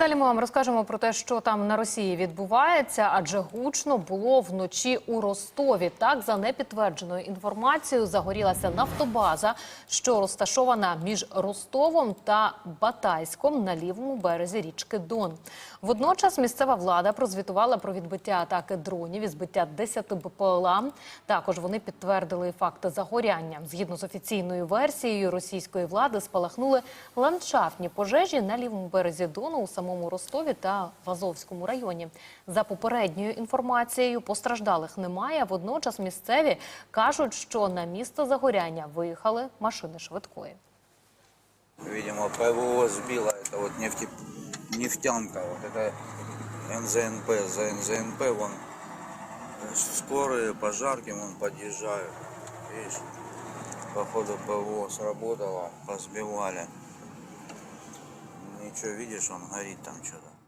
Далі ми вам розкажемо про те, що там на Росії відбувається, адже гучно було вночі у Ростові. Так, за непідтвердженою інформацією, загорілася нафтобаза, що розташована між Ростовом та Батайськом на лівому березі річки Дон. Водночас місцева влада прозвітувала про відбиття атаки дронів і збиття 10 БПЛА. Також вони підтвердили факти загоряння. Згідно з офіційною версією російської влади, спалахнули ландшафтні пожежі на лівому березі Дону у самому Ростові та в Азовському районі. За попередньою інформацією, постраждалих немає. Водночас місцеві кажуть, що на місце загоряння виїхали машини швидкої. Видимо, ПВО сбило, это вот нефти... нефтянка, вот это НЗНП, за НЗНП, вон э, скорые, пожарки, вон подъезжают, видишь, походу ПВО сработало, позбивали. Ничего, видишь, он горит там что-то.